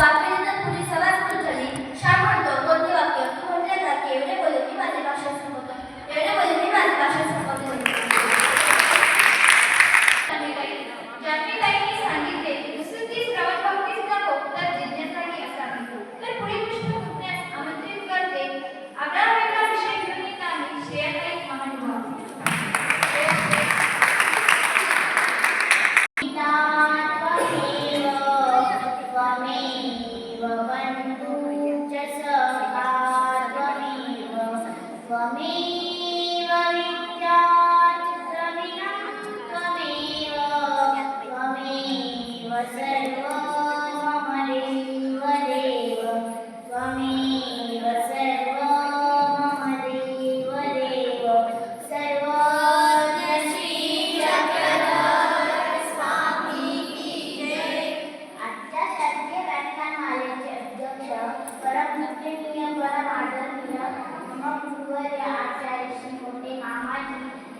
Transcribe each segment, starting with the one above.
वाक्य पुढे सवाच झाली म्हणतो कोणते वाक्य तू म्हटले ना की एवढे बोले मी माझी भाषा संपवतो. एवढे मी संपवतो. ज्यांनी सांगितले प्रवास भक्तीच नको तर जिज्ञासाही असावी तर सुटण्यास आमंत्रित करते. आपला वेगळा विषय घेऊन येत श्रेयाताई महानुभाव.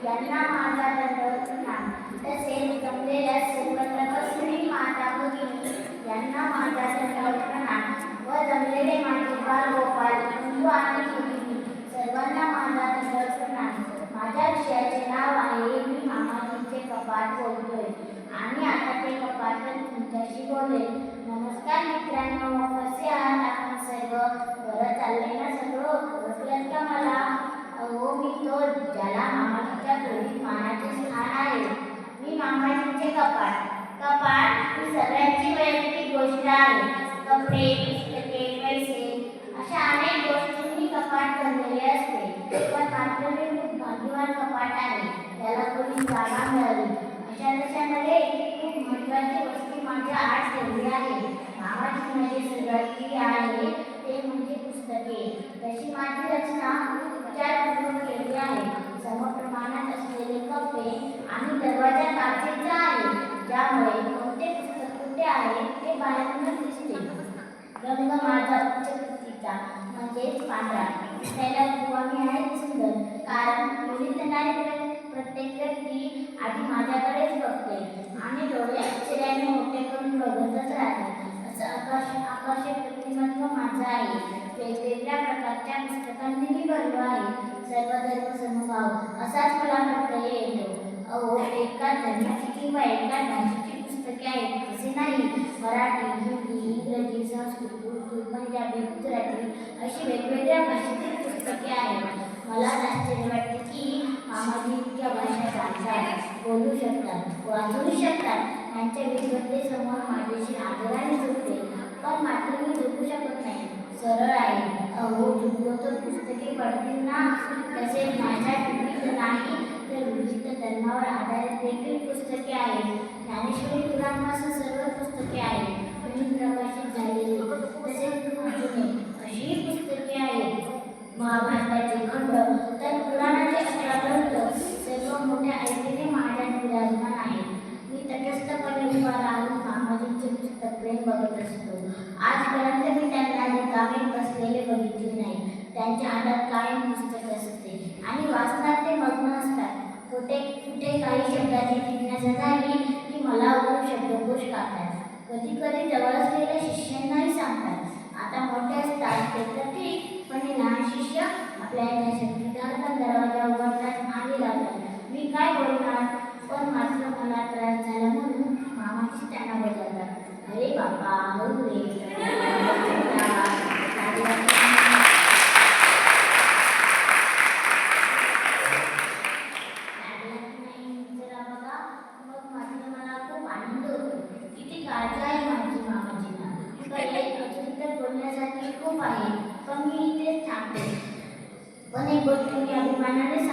यांना माझा दंडवत नाही तसेच जमलेल्या सर्व तपस्वी माता भगिनी यांना माझा दंडवत नाही व जमलेले माझे बाल गोपाल हिंदू आणि भगिनी सर्वांना माझा दंडवत नाही माझ्या विषयाचे नाव आहे मी मामाजींचे कपाट बोलतोय. आणि आता ते कपाट तुमच्याशी बोलले नमस्कार मित्रांनो कसे आहात आपण सर्व? बरं चाललंय ना सगळं? ओळखलं का मला? अहो मी तो ज्याला मामा खोलीत मानाचे स्थान आहे. मी मामाजींचे कपाट कपाट ही सगळ्यांची वैयक्तिक गोष्ट आहे. कपडे पुस्तके पैसे अशा अनेक गोष्टींनी कपाट बनलेले असते. पण मात्र मी खूप भाग्यवान कपाट आहे. त्याला कोणी जागा मिळाली. अशा तशा खूप महत्वाची वस्तू माझ्या आत ठेवली आहे. मामाची माझी म्हणजे सुरुवात केली आहे ते म्हणजे पुस्तके. तशी माझी रचना विचारपूर्वक केली आहे समप्रमाणात असलेले कप्पे आणि दरवाजा काचेचा आहे ज्यामुळे कोणते पुस्तक कुठे आहे ते बाहेरूनच दिसते रंग माझा उच्च वृत्तीचा पांढरा दिसायला गोवामी आहेत सुंदर. कारण मुलीत येणारी प्रत्येक व्यक्ती आधी माझ्याकडेच बघते. आणि डोळे आश्चर्याने मोठे करून बघतच राहते. असं आकर्ष आकर्षक व्यक्तिमत्व माझं आहे. वेगवेगळ्या प्रकारच्या पुस्तकांनी मी भरलो आहे. सर्वधर्म समभाव असाच मला प्रत्यय येतो. अहो एका धर्माची किंवा एका भाषेची मराठी हिंदी इंग्रजी संस्कृत उर्दू पंजाबी गुजराती अशी वेगवेगळ्या भाषेतील पुस्तके आहेत. मला आश्चर्य वाटते की आम्हाला इतक्या भाषा जाणतात बोलू शकतात वाचू शकतात. त्यांच्या विद्वत्तेसमोर माझ्याशी आदराने झोपते पण मात्र मी झोपू शकत नाही. सरळ आहे. अहो झुकलो तर पुस्तके पडतील ना? तसेच माझ्या नाही. तर विविध धर्मावर आधारित देखील पुस्तके आहेत. ज्ञानेश्वरी पुराणापासून सर्व पुस्तके आहेत. म्हणून प्रकाशित झालेली तसेच जुने अशी पुस्तके आहेत. महाभारताचे खंड तर पुराणाचे अठरा ग्रंथ सर्व मोठ्या ऐकीने माझ्या विराजमान आहेत. मी तटस्थपणे उभा राहून मामाजींचे पुस्तक प्रेम बघत असतो. आजपर्यंत मी त्यांना रिकामे बसलेले बघितले नाही. त्यांच्या हातात कायम पुस्तक कधी कधी जवळ असलेल्या शिष्यांना सांगतात आता मोठे असतात ते तर ठीक पण हे लहान शिष्य आपल्या येण्यासाठी धडकन दरवाजा उघडतात आणि लावतात मी काय बोलणार पण मात्र मला त्रास झाला म्हणून मामाची त्यांना बजावतात अरे बाबा हळू रे जरा बघा मग मात्र मला खूप आनंद होतो किती काळजी आहे माझी मामाजींना पहिले अजून तर बोलण्यासाठी खूप आहे पण मी इथेच थांबते पण एक गोष्ट